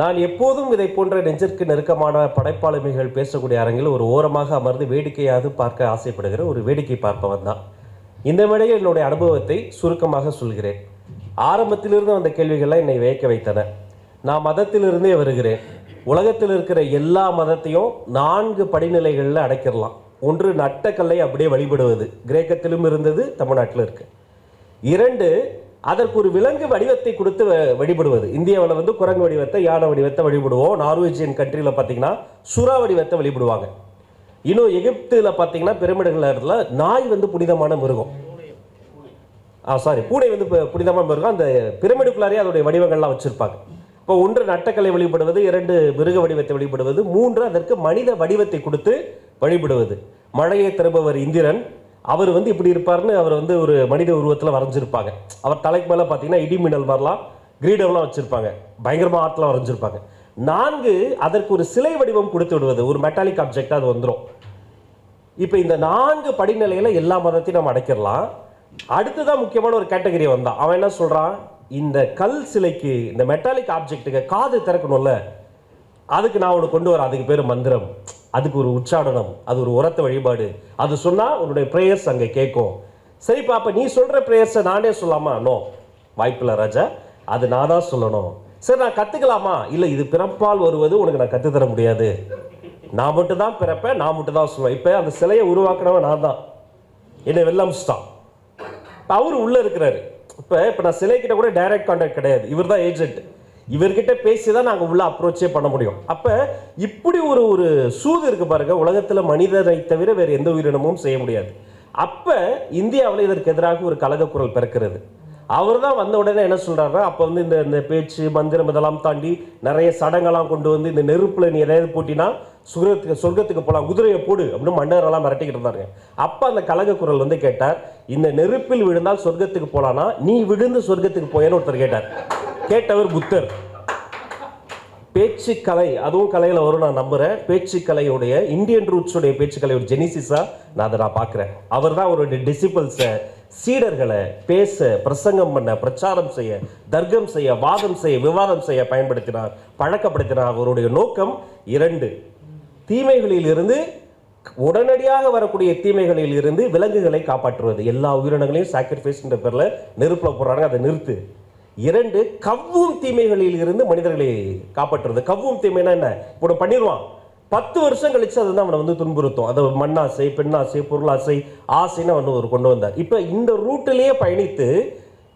நான் எப்போதும் இதை போன்ற நெஞ்சிற்கு நெருக்கமான படைப்பாளுமைகள் பேசக்கூடிய அரங்கில் ஒரு ஓரமாக அமர்ந்து வேடிக்கையாவது பார்க்க ஆசைப்படுகிற ஒரு வேடிக்கை பார்ப்பவன் தான் இந்த மேடையில் என்னுடைய அனுபவத்தை சுருக்கமாக சொல்கிறேன். ஆரம்பத்திலிருந்து அந்த கேள்விகள்லாம் என்னை வியக்க வைத்தன. நான் மதத்திலிருந்தே வருகிறேன். உலகத்தில் இருக்கிற எல்லா மதத்தையும் நான்கு படிநிலைகளில் அடைக்கிடலாம் ஒன்று நட்டக்கல்லை அப்படியே வழிபடுவது. கிரேக்கத்திலும் இருந்தது தமிழ்நாட்டில் இருக்கு. இரண்டு அதற்கு ஒரு விலங்கு வடிவத்தை கொடுத்து வ- வழிபடுவது. இந்தியாவில் வந்து குரங்கு வடிவத்தை யானை வடிவத்தை வழிபடுவோம். நார்வேஜியன் கண்ட்ரியில் பார்த்தீங்கன்னா சுறா வடிவத்தை வழிபடுவாங்க. இன்னும் எகிப்தில் பார்த்தீங்கன்னா பிரமிடுகள் இடத்துல நாய் வந்து புனிதமான மிருகம். ஆ சாரி பூனை வந்து புனிதமான மிருகம். அந்த பிரமிடுக்குள்ளாரே அதோடைய வடிவங்கள்லாம் வச்சுருப்பாங்க. இப்போ ஒன்று நட்டக்கலை வழிபடுவது இரண்டு மிருக வடிவத்தை வழிபடுவது மூன்று அதற்கு மனித வடிவத்தை கொடுத்து வழிபடுவது. மழையை திரும்பவர் இந்திரன் அவர் வந்து இப்படி இருப்பார்னு அவர் வந்து ஒரு மனித உருவத்தில் வரைஞ்சிருப்பாங்க. அவர் தலைக்கு மேலே பார்த்தீங்கன்னா இடி மின்னல் மாதிரிலாம் கிரீடம்லாம் வச்சுருப்பாங்க. பயங்கரமாக ஆர்ட்லாம் வரைஞ்சிருப்பாங்க. நான்கு அதற்கு ஒரு சிலை வடிவம் கொடுத்து விடுவது. ஒரு மெட்டாலிக் ஆப்ஜெக்டாக அது வந்துடும் இப்போ இந்த நான்கு படிநிலையில் எல்லா மதத்தையும் நம்ம அடைக்கிடலாம் அடுத்ததான் முக்கியமான ஒரு கேட்டகரி வந்தான். அவன் என்ன சொல்கிறான் இந்த கல் சிலைக்கு இந்த மெட்டாலிக் ஆப்ஜெக்ட்டுக்கு காது திறக்கணும்ல. அதுக்கு நான் ஒன்று கொண்டு வரேன். அதுக்கு பேர் மந்திரம். அதுக்கு ஒரு உச்சாடனம் அது ஒரு உரத்த வழிபாடு. அது சொன்னால் உன்னுடைய ப்ரேயர்ஸ் அங்கே கேட்கும். சரிப்பா பாப்பா நீ சொல்கிற ப்ரேயர்ஸை நானே சொல்லாமா நோ வாய்ப்பில்லை ராஜா. அது நான் தான் சொல்லணும். சரி நான் கற்றுக்கலாமா இல்லை இது பிறப்பால் வருவது உனக்கு நான் கற்றுத் தர முடியாது. நான் மட்டும் தான் பிறப்பேன் நான் மட்டும் தான் சொல்லுவேன். இப்போ அந்த சிலையை உருவாக்கினவன் நான் தான். என்னை வெள்ளம்ஸ்டான் இப்போ அவர் உள்ளே இருக்கிறாரு. இப்போ இப்போ நான் சிலைக்கிட்ட கூட டைரக்ட் கான்டாக்ட் கிடையாது. இவர் தான் ஏஜென்ட் இவர்கிட்ட பேசி தான் நாங்கள் உள்ள அப்ரோச்சே பண்ண முடியும். அப்போ இப்படி ஒரு ஒரு சூது இருக்கு பாருங்க உலகத்தில் மனிதரை தவிர வேறு எந்த உயிரினமும் செய்ய முடியாது. அப்போ இந்தியாவில் இதற்கு எதிராக ஒரு கலக குரல் பிறக்கிறது. அவர் தான் வந்த உடனே என்ன சொல்கிறாருன்னா அப்போ வந்து இந்த இந்த பேச்சு மந்திரம் இதெல்லாம் தாண்டி நிறைய சடங்கெல்லாம் கொண்டு வந்து இந்த நெருப்பில் நீ எதாவது போட்டினா சுகத்துக்கு சொர்க்கத்துக்கு போகலாம் குதிரையை போடு அப்படின்னு மன்னரெல்லாம் மிரட்டிக்கிட்டு இருந்தாங்க அப்போ அந்த கலக குரல் வந்து கேட்டார் இந்த நெருப்பில் விழுந்தால் சொர்க்கத்துக்கு போகலான்னா நீ விழுந்து சொர்க்கத்துக்கு போயேன்னு ஒருத்தர் கேட்டார். கேட்டவர் புத்தர். பேச்சுக்கலை அதுவும் கலையில் வரும் நான் நம்புகிறேன் பேச்சுக்கலையுடைய இந்தியன் ரூட்ஸுடைய பேச்சுக்கலையோட ஜெனிசிஸா நான் அதை நான் பார்க்குறேன். அவர் தான் அவருடைய டிசிபிள்ஸை சீடர்களை பேச பிரசங்கம் பண்ண பிரச்சாரம் செய்ய தர்க்கம் செய்ய வாதம் செய்ய விவாதம் செய்ய பயன்படுத்தினார் பழக்கப்படுத்தினார். அவருடைய நோக்கம் இரண்டு தீமைகளில் இருந்து உடனடியாக வரக்கூடிய தீமைகளில் இருந்து விலங்குகளை காப்பாற்றுவது. எல்லா உயிரினங்களையும் சாக்ரிஃபைஸ்ன்ற பேரில் நெருப்பில் போடுறாங்க அதை நிறுத்து. இரண்டு கவ்வும் தீமைகளில் இருந்து மனிதர்களை காப்பாற்றுறது. கவ்வும் தீமைனா என்ன? இப்போ பண்ணிடுவான் பத்து வருஷம் கழிச்சு வந்து அவனை வந்து துன்புறுத்தும். அதை மண்ணாசை பெண்ணாசை பொருளாசை ஆசைன்னு அவன் ஒரு கொண்டு வந்தார். இப்போ இந்த ரூட்டிலேயே பயணித்து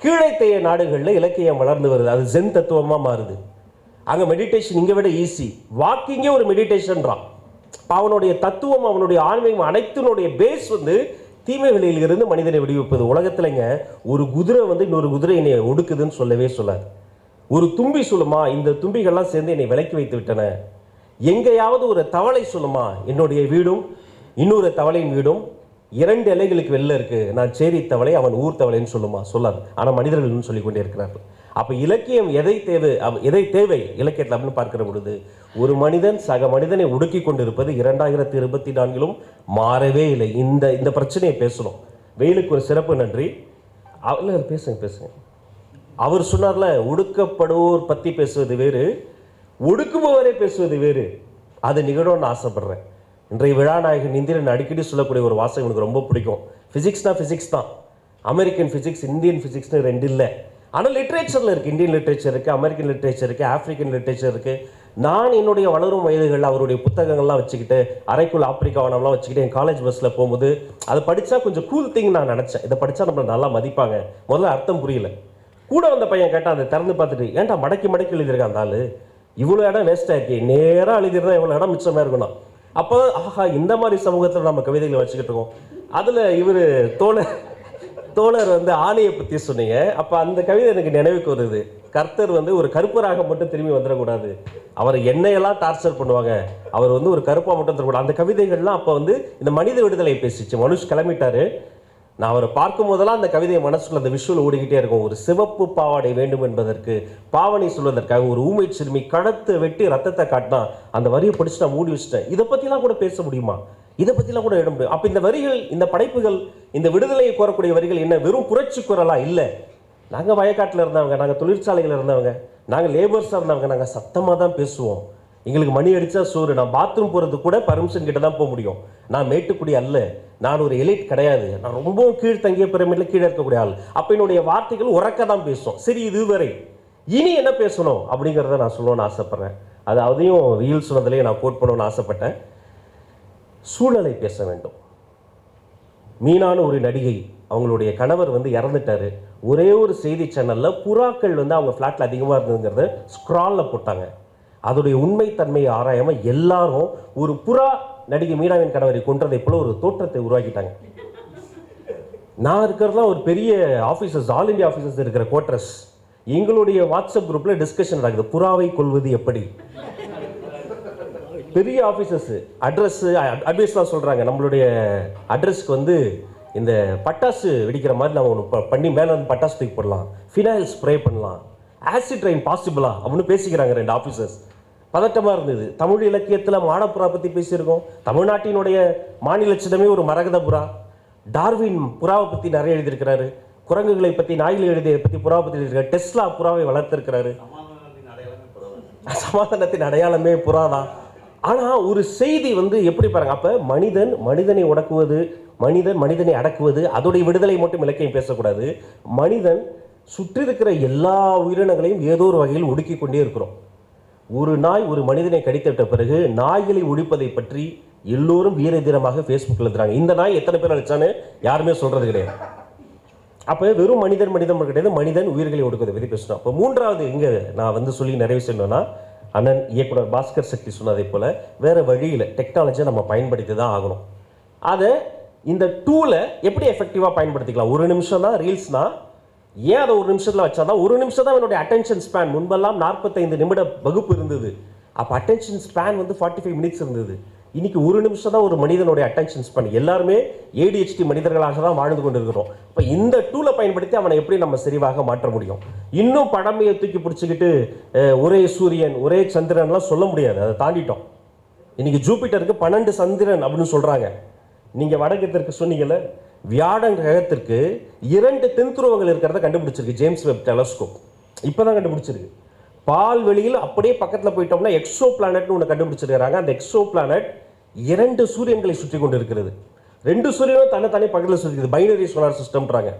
கீழைத்தைய நாடுகளில் இலக்கியம் வளர்ந்து வருது. அது ஜென் தத்துவமாக மாறுது. அங்கே மெடிடேஷன் இங்கே விட ஈஸி வாக்கிங்கே ஒரு மெடிடேஷன்றான் அவனுடைய தத்துவம் அவனுடைய ஆன்மீகம் அனைத்தினுடைய பேஸ் வந்து தீமை விலையிலிருந்து மனிதனை விடுவிப்பது. உலகத்துலங்க ஒரு குதிரை வந்து இன்னொரு குதிரை என்னை ஒடுக்குதுன்னு சொல்லவே சொல்லாது. ஒரு தும்பி சொல்லுமா இந்த தும்பிகள்லாம் சேர்ந்து என்னை விலக்கி வைத்து விட்டன. எங்கேயாவது ஒரு தவளை சொல்லுமா என்னுடைய வீடும் இன்னொரு தவளையின் வீடும் இரண்டு இலைகளுக்கு வெளில இருக்கு. நான் சேரி தவளை அவன் ஊர் தவளைன்னு சொல்லுமா சொல்லாது. ஆனால் மனிதர்கள்னு சொல்லிக் கொண்டே இருக்கிறார்கள். அப்போ இலக்கியம் எதை தேவை எதை தேவை இலக்கியத்தில் அப்படின்னு பார்க்கிற பொழுது ஒரு மனிதன் சக மனிதனை ஒடுக்கி கொண்டிருப்பது இரண்டாயிரத்தி இருபத்தி நான்கிலும் மாறவே இல்லை. இந்த இந்த பிரச்சனையை பேசணும். வெயிலுக்கு ஒரு சிறப்பு நன்றி. அவ- பேசுங்க பேசுங்க. அவர் சொன்னார்ல ஒடுக்கப்படுவோர் பற்றி பேசுவது வேறு ஒடுக்குபவரே பேசுவது வேறு. அது நிகழும்னு ஆசைப்படுறேன். இன்றைய விழாநாயகன் இந்திரன் அடிக்கடி சொல்லக்கூடிய ஒரு வாசகம் எனக்கு ரொம்ப பிடிக்கும். ஃபிசிக்ஸ்னா ஃபிசிக்ஸ் தான். அமெரிக்கன் ஃபிசிக்ஸ் இந்தியன் ஃபிசிக்ஸ்னு ரெண்டு இல்லை. ஆனால் லிட்ரேச்சரில் இருக்குது இந்தியன் லிட்ரேச்சர் இருக்குது அமெரிக்கன் லிட்ரேச்சர் இருக்குது ஆஃப்ரிக்கன் லிட்ரேச்சர் இருக்குது நான் என்னுடைய வளரும் வயதுகளில் அவருடைய புத்தகங்கள்லாம் வச்சுக்கிட்டு அரைக்குள் ஆப்பிரிக்காவனம்லாம் வச்சுக்கிட்டு என் காலேஜ் பஸ்ஸில் போகும்போது அதை படித்தா கொஞ்சம் கூல் திங் நான் நினச்சேன். இதை படித்தா நம்மளை நல்லா மதிப்பாங்க. முதல்ல அர்த்தம் புரியல. கூட வந்த பையன் கேட்டால் அதை திறந்து பார்த்துட்டு ஏன்டா மடக்கி மடக்கி எழுதியிருக்கான் அந்த ஆள்? இவ்வளோ இடம் வேஸ்ட் ஆக்கி நேராக எழுதிருந்தா இவ்வளோ இடம் மிச்சமாக இருக்கணும் அப்போ ஆஹா இந்த மாதிரி சமூகத்தில் நம்ம கவிதைகளை வச்சுக்கிட்டு இருக்கோம். அதில் இவர் தோழர் தோழர் வந்து ஆணையை பற்றி சொன்னீங்க. அப்போ அந்த கவிதை எனக்கு நினைவுக்கு வருது. கர்த்தர் வந்து ஒரு கருப்பராக மட்டும் திரும்பி வந்துடக்கூடாது. அவர் என்னையெல்லாம் டார்ச்சர் பண்ணுவாங்க. அவர் வந்து ஒரு கருப்பாக மட்டும் தரக்கூடாது அந்த கவிதைகள்லாம் அப்போ வந்து இந்த மனித விடுதலை பேசிச்சு. மனுஷ் கிளம்பிட்டாரு. நான் அவரை பார்க்கும் போதெல்லாம் அந்த கவிதையை மனசுக்குள்ள அந்த விஷுவல் ஓடிக்கிட்டே இருக்கும். ஒரு சிவப்பு பாவாடை வேண்டும் என்பதற்கு பாவனை சொல்வதற்காக ஒரு ஊமை சிறுமி கழுத்தை வெட்டி ரத்தத்தை காட்டினா அந்த வரியை பிடிச்சி நான் மூடி வச்சிட்டேன். இதை பற்றிலாம் கூட பேச முடியுமா? இதை பற்றிலாம் கூட எழுத முடியும். அப்போ இந்த வரிகள் இந்த படைப்புகள் இந்த விடுதலையை கோரக்கூடிய வரிகள் என்ன? வெறும் புரட்சி குரலாக இல்லை. நாங்கள் வயக்காட்டில் இருந்தவங்க நாங்கள் தொழிற்சாலையில் இருந்தவங்க நாங்கள் லேபர்ஸாக இருந்தவங்க நாங்கள் சத்தமாக தான் பேசுவோம். எங்களுக்கு மணி அடித்தா சோறு. நான் பாத்ரூம் போகிறது கூட பர்மிஷன் கிட்ட தான் போக முடியும். நான் மேட்டுக்குடி அல்ல. நான் ஒரு எலிட் கிடையாது. நான் ரொம்பவும் கீழ் தங்கிய பிரமிடில் கீழே இருக்கக்கூடிய ஆள். அப்போ என்னுடைய வார்த்தைகள் உறக்க தான் பேசும். சரி இதுவரை. இனி என்ன பேசணும்? அப்படிங்கிறத நான் சொல்லணும்னு ஆசைப்பட்றேன். அது அதையும் ரீல் சொன்னதுலேயே நான் கோட் பண்ணணும்னு ஆசைப்பட்டேன். சூழலை பேச வேண்டும். மீனான ஒரு நடிகை அவங்களுடைய கணவர் வந்து இறந்துட்டாரு. ஒரே ஒரு செய்தி சேனலில் புறாக்கள் வந்து அவங்க ஃப்ளாட்டில் அதிகமாக இருந்ததுங்கிறத ஸ்க்ராலில் போட்டாங்க. அதோடைய உண்மைத்தன்மையை ஆராயாமல் எல்லாரும் ஒரு புறா நடிகை மீனாவின் கணவரை கொன்றதை போல ஒரு தோற்றத்தை உருவாக்கிட்டாங்க. நான் இருக்கிறதுலாம் ஒரு பெரிய ஆஃபீஸர்ஸ் ஆல் இண்டியா ஆஃபீஸர்ஸ் இருக்கிற குவார்டர்ஸ் எங்களுடைய வாட்ஸ்அப் குரூப்பில் டிஸ்கஷன் நடக்குது. புறாவை கொள்வது எப்படி? பெரிய ஆஃபீஸர்ஸ் அட்ரஸ் அட்வைஸ்லாம் சொல்கிறாங்க நம்மளுடைய அட்ரஸ்க்கு வந்து இந்த பட்டாசு வெடிக்கிற மாதிரி நம்ம ஒன்று பண்ணி மேலே வந்து பட்டாசு தூக்கி போடலாம். ஃபினாயில் ஸ்ப்ரே பண்ணலாம். ஆசிட் ட்ரெயின் பாசிபிளா அப்படின்னு பேசிக்கிறாங்க ரெண்டு ஆஃபீஸர்ஸ் பதட்டமாக இருந்தது. தமிழ் இலக்கியத்தில் மாடப்புறா பற்றி பேசியிருக்கோம். தமிழ்நாட்டினுடைய மாநில சின்னமே ஒரு மரகத புறா டார்வின் புறாவை பற்றி நிறைய எழுதியிருக்கிறாரு. குரங்குகளை பற்றி நாய்களை எழுதியதை பற்றி புறாவை பற்றி எழுதியிருக்காரு. டெஸ்லா புறாவை வளர்த்திருக்கிறாரு. சமாதானத்தின் அடையாளமே புறாதான். ஆனால் ஒரு செய்தி வந்து எப்படி பாருங்க அப்போ மனிதன் மனிதனை உடக்குவது மனிதன் மனிதனை அடக்குவது அதோடைய விடுதலை மட்டும் இலக்கியம் பேசக்கூடாது. மனிதன் சுற்றி இருக்கிற எல்லா உயிரினங்களையும் ஏதோ ஒரு வகையில் ஒடுக்கி கொண்டே இருக்கிறோம். ஒரு நாய் ஒரு மனிதனை கடித்துவிட்ட பிறகு நாய்களை ஒழிப்பதை பற்றி எல்லோரும் வீர தீரமாக ஃபேஸ்புக்கில் எழுதுறாங்க. இந்த நாய் எத்தனை பேர் அழைச்சான்னு யாருமே சொல்கிறது கிடையாது. அப்போ வெறும் மனிதன் மனிதன் கிடையாது மனிதன் உயிர்களை ஒடுக்குவதை பற்றி பேசணும் அப்போ மூன்றாவது இங்கே நான் வந்து சொல்லி நிறைவு செய்யணும்னா அண்ணன் இயக்குனர் பாஸ்கர் சக்தி சொன்னதை போல் வேறு வழியில் டெக்னாலஜியை நம்ம பயன்படுத்தி தான் ஆகணும். அதை இந்த டூலை எப்படி எஃபெக்டிவாக பயன்படுத்திக்கலாம்? ஒரு நிமிஷம் தான் ரீல்ஸ்னா ஏன் அதை ஒரு நிமிஷத்தில் வச்சா தான் ஒரு நிமிஷம் தான் என்னுடைய அட்டென்ஷன் ஸ்பேன் முன்பெல்லாம் நாற்பத்தைந்து நிமிட வகுப்பு இருந்தது. அப்போ அட்டென்ஷன் ஸ்பேன் வந்து ஃபார்ட்டி ஃபைவ் மினிட்ஸ் இருந்தது. இன்னைக்கு ஒரு நிமிஷம் தான் ஒரு மனிதனுடைய அட்டென்ஷன் ஸ்பேன் எல்லாருமே ஏடிஹெச்டி மனிதர்களாக தான் வாழ்ந்து கொண்டிருக்கிறோம். இப்போ இந்த டூலை பயன்படுத்தி அவனை எப்படி நம்ம செறிவாக மாற்ற முடியும்? இன்னும் படமையை தூக்கி பிடிச்சிக்கிட்டு ஒரே சூரியன் ஒரே சந்திரன்லாம் சொல்ல முடியாது. அதை தாண்டிட்டோம். இன்னைக்கு ஜூபிட்டருக்கு பன்னெண்டு சந்திரன் அப்படின்னு சொல்கிறாங்க நீங்கள் வடக்கத்திற்கு சொன்னீங்கல்ல வியாழன் கிரகத்திற்கு இரண்டு தென்துருவங்கள் இருக்கிறத கண்டுபிடிச்சிருக்கு. ஜேம்ஸ் வெப் டெலஸ்கோப் இப்பதான் கண்டுபிடிச்சிருக்கு. பால் வெளியில் அப்படியே பக்கத்தில் போயிட்டோம்னா எக்ஸோ பிளானட்னு ஒன்று கண்டுபிடிச்சிருக்கிறாங்க. அந்த எக்ஸோ பிளானட் இரண்டு சூரியன்களை சுற்றி கொண்டு இருக்கிறது ரெண்டு சூரியனும் தன்னைத்தானே பக்கத்தில் சுற்றிக்குது பைனரி சோலார் சிஸ்டம்ன்றாங்க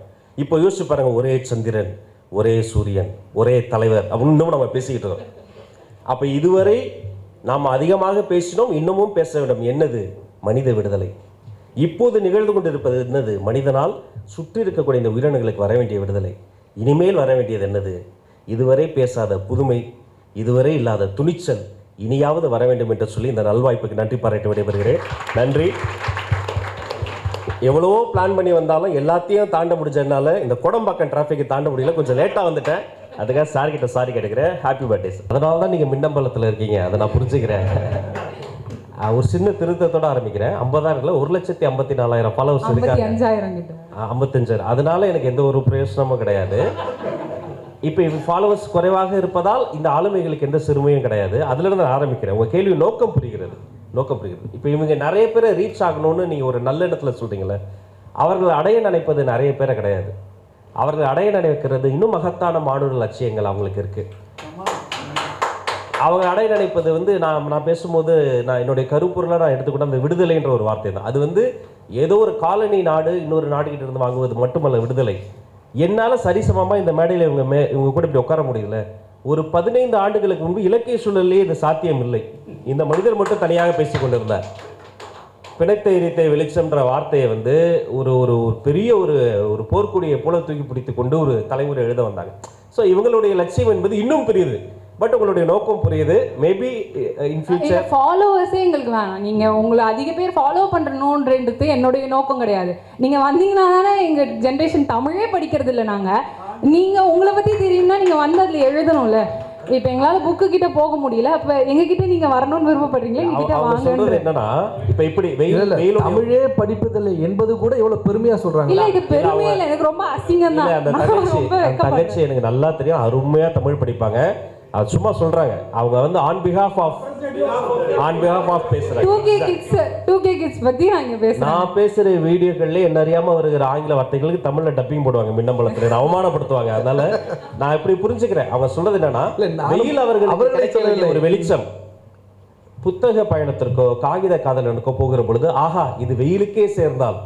இப்போ யோசிச்சு பாருங்க ஒரே சந்திரன் ஒரே சூரியன் ஒரே தலைவர் அப்படின்னு இன்னமும் நம்ம பேசிக்கிட்டு இருக்கோம். அப்போ இதுவரை நாம் அதிகமாக பேசினோம் இன்னமும் பேச வேண்டும். என்னது? மனித விடுதலை. இப்போது நிகழ்ந்து கொண்டிருப்பது என்னது? மனிதனால் சுற்றி இருக்கக்கூடிய இந்த உயிரினங்களுக்கு வர வேண்டிய விடுதலை. இனிமேல் வர வேண்டியது என்னது? இதுவரை பேசாத புதுமை இதுவரை இல்லாத துணிச்சல் இனியாவது வர வேண்டும் என்று சொல்லி இந்த நல்வாய்ப்புக்கு நன்றி பாராட்டி விடைபெறுகிறேன். நன்றி. எவ்வளவோ பிளான் பண்ணி வந்தாலும் எல்லாத்தையும் தாண்ட முடிஞ்சதுனால இந்த குடம்பாக்கம் டிராஃபிக்கை தாண்ட முடியல. கொஞ்சம் லேட்டாக வந்துட்டேன். அதுக்காக சார் கிட்ட சாரி கேட்டுக்கிறேன். ஹாப்பி பர்த்டே அதனால தான் நீங்கள் மின்னம்பலத்தில் இருக்கீங்க. அதை நான் புரிஞ்சுக்கிறேன். ஒரு சின்ன திருத்தத்தோட ஆரம்பிக்கிறேன். ஐம்பதாயிரம்ல ஒரு லட்சத்தி ஐம்பத்தி நாலாயிரம் ஃபாலோவர்ஸ் இருக்காங்க. ஐம்பத்தஞ்சாயிரம். அதனால எனக்கு எந்த ஒரு பிரயோசனமும் கிடையாது. இப்போ இவங்க ஃபாலோவர்ஸ் குறைவாக இருப்பதால் இந்த ஆளுமைகளுக்கு எந்த சிறுமையும் கிடையாது. அதிலிருந்து நான் ஆரம்பிக்கிறேன். உங்கள் கேள்வி நோக்கம் புரிகிறது. நோக்கம் புரிகிறது. இப்போ இவங்க நிறைய பேரை ரீச் ஆகணும்னு நீங்கள் ஒரு நல்ல இடத்துல சொல்கிறீங்களே அவர்கள் அடைய நினைப்பது நிறைய பேரை கிடையாது. அவர்கள் அடைய நினைக்கிறது இன்னும் மகத்தான மானுட லட்சியங்கள் அவங்களுக்கு இருக்குது அவங்க அடைய நினைப்பது வந்து நான் நான் பேசும்போது நான் என்னுடைய கருப்பொருளை நான் எடுத்துக்கிட்ட அந்த விடுதலைன்ற ஒரு வார்த்தை தான். அது வந்து ஏதோ ஒரு காலனி நாடு இன்னொரு நாடுகிட்ட இருந்து வாங்குவது மட்டுமல்ல விடுதலை. என்னால் சரிசமமாக இந்த மேடையில் இவங்க மே இவங்க கூட இப்படி உட்கார முடியல. ஒரு பதினைந்து ஆண்டுகளுக்கு முன்பு இலக்கிய சூழலிலே இது சாத்தியம் இல்லை. இந்த மனிதர் மட்டும் தனியாக பேசிக் கொண்டிருந்தார். பிணைத்த வெளிச்சம்ன்ற வார்த்தையை வந்து ஒரு ஒரு ஒரு பெரிய ஒரு ஒரு போர்க்குடியை போல தூக்கி பிடித்து கொண்டு ஒரு தலைமுறை எழுத வந்தாங்க. ஸோ இவங்களுடைய லட்சியம் என்பது இன்னும் பெரியது. பட் உங்களுடைய நோக்கம் புரியுது. மேபி இன் ஃபியூச்சர் ஃபாலோவர்ஸே எங்களுக்கு வேணாம். நீங்க உங்களை அதிக பேர் ஃபாலோ பண்றணுன்றது என்னுடைய நோக்கம் கிடையாது. நீங்க வந்தீங்கன்னா தானே எங்க ஜென்ரேஷன் தமிழே படிக்கிறது இல்லை நாங்க. நீங்க உங்களை பத்தி தெரியும்னா நீங்க வந்து அதுல எழுதணும்ல. இப்ப எங்களால புக்கு கிட்ட போக முடியல. அப்ப எங்க கிட்ட நீங்க வரணும்னு விருப்பப்படுறீங்களா? எங்க கிட்ட அவங்க சொல்றது வாங்க என்னன்னா இப்ப இப்படி வெயில் வெயிலுடைய தமிழே படிப்பதில்லை என்பது கூட எவ்வளவு பெருமையா சொல்றாங்க இல்ல இது பெருமை இல்ல. எனக்கு ரொம்ப அசிங்கம் தான் தங்கச்சி எனக்கு நல்லா தெரியும். அருமையா தமிழ் படிப்பாங்க. அது சும்மா சொல்றாங்க. அவங்க வந்து on behalf of on behalf of பேசுறாங்க. K kids to K kids பத்தி நான் இங்க பேசுறேன். நான் பேசுற வீடியோக்கள்ல என்ன அறியாம வருகிற ஆங்கில வார்த்தைகளுக்கு தமிழ்ல டப்பிங் போடுவாங்க மின்னம்பலத்துல அவமானப்படுத்துவாங்க. அதனால நான் இப்படி புரிஞ்சுக்கிறேன். அவங்க சொல்றது என்னன்னா வெயில் அவர்களை சொல்லவில்லை. ஒரு வெளிச்சம். புத்தக பயணத்திற்கோ காகித காதலனுக்கோ போகிற பொழுது ஆஹா இது வெயிலுக்கே சேர்ந்தால்.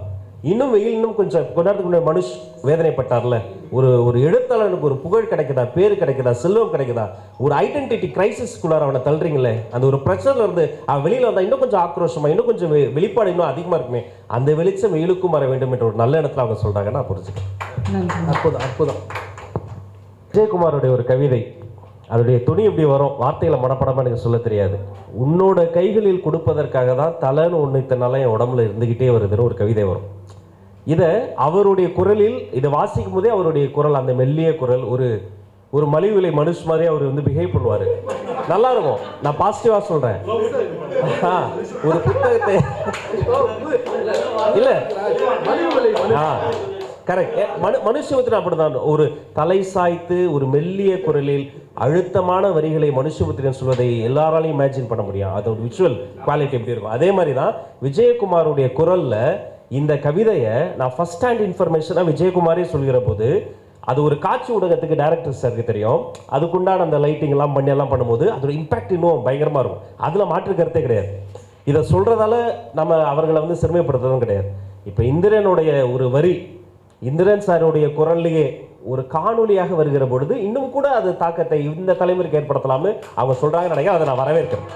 இன்னும் வெயில் இன்னும் கொஞ்சம் கொஞ்ச நேரத்துக்கு முன்னாடி மனுஷ் வேதனைப்பட்டார்ல. ஒரு ஒரு எழுத்தாளனுக்கு ஒரு புகழ் கிடைக்குதா பேர் கிடைக்குதா செல்வம் கிடைக்குதா? ஒரு ஐடென்டிட்டி கிரைசிஸ்குள்ளார அவனை தள்ளுறீங்களே? அந்த ஒரு ப்ரெஷர்ல இருந்து அவன் வெளியில வந்தா இன்னும் கொஞ்சம் ஆக்ரோஷமா இன்னும் கொஞ்சம் வெளிப்பாடு இன்னும் அதிகமா இருக்குமே அந்த வெளிச்சம் வெயிலுக்கும் வர வேண்டும் என்ற ஒரு நல்ல இடத்துல அவங்க சொல்றாங்க. நான் புரிஞ்சுக்கிறேன். அற்புதம் அற்புதம். விஜயகுமாரோடைய ஒரு கவிதை அதோடைய துணி எப்படி வரும் வார்த்தைகளை மனப்படமா எனக்கு சொல்ல தெரியாது. உன்னோட கைகளில் கொடுப்பதற்காக தான் தலைன்னு ஒன்று இத்தனால என் உடம்புல இருந்துகிட்டே வருதுன்னு ஒரு கவிதை வரும். இதை அவருடைய குரலில் இதை வாசிக்கும் போதே அவருடைய குரல் அந்த மெல்லிய குரல் ஒரு ஒரு மலிவு விலை மனுஷ் மாதிரி அவர் வந்து பிஹேவ் பண்ணுவார். நல்லா இருக்கும். நான் பாசிட்டிவாக சொல்கிறேன் ஆ, ஒரு புத்தகத்தை இல்லை. ஆ கரெக்ட் மனு மனுஷபுத்திரன் அப்படிதான். ஒரு தலை சாய்த்து ஒரு மெல்லிய குரலில் அழுத்தமான வரிகளை மனுஷபுத்திரன் சொல்வதை எல்லாராலையும் இமேஜின் பண்ண முடியும். அதோட விஜுவல் குவாலிட்டி எப்படி இருக்கும்? அதே மாதிரி தான் விஜயகுமாருடைய குரலில் இந்த கவிதையை நான் ஃபர்ஸ்ட் ஹேண்ட் இன்ஃபர்மேஷனாக விஜயகுமாரே சொல்கிற போது அது ஒரு காட்சி ஊடகத்துக்கு டேரக்டர் சாருக்கு தெரியும். அதுக்குண்டான அந்த லைட்டிங் எல்லாம் பண்ணி எல்லாம் பண்ணும்போது அதோட இம்பாக்ட் இன்னும் பயங்கரமாக இருக்கும். அதில் மாற்று கருத்தே கிடையாது. இதை சொல்கிறதால நம்ம அவர்களை வந்து சிறுமைப்படுத்துறதும் கிடையாது. இப்போ இந்திரனுடைய ஒரு வரி இந்திரன் சாருடைய குரல்லையே ஒரு காணொலியாக வருகிற பொழுது இன்னும் கூட அது தாக்கத்தை இந்த தலைமுறைக்கு ஏற்படுத்தலாம்னு அவங்க சொல்கிறாங்க நினைக்கிறேன். அதை நான் வரவேற்கிறேன்.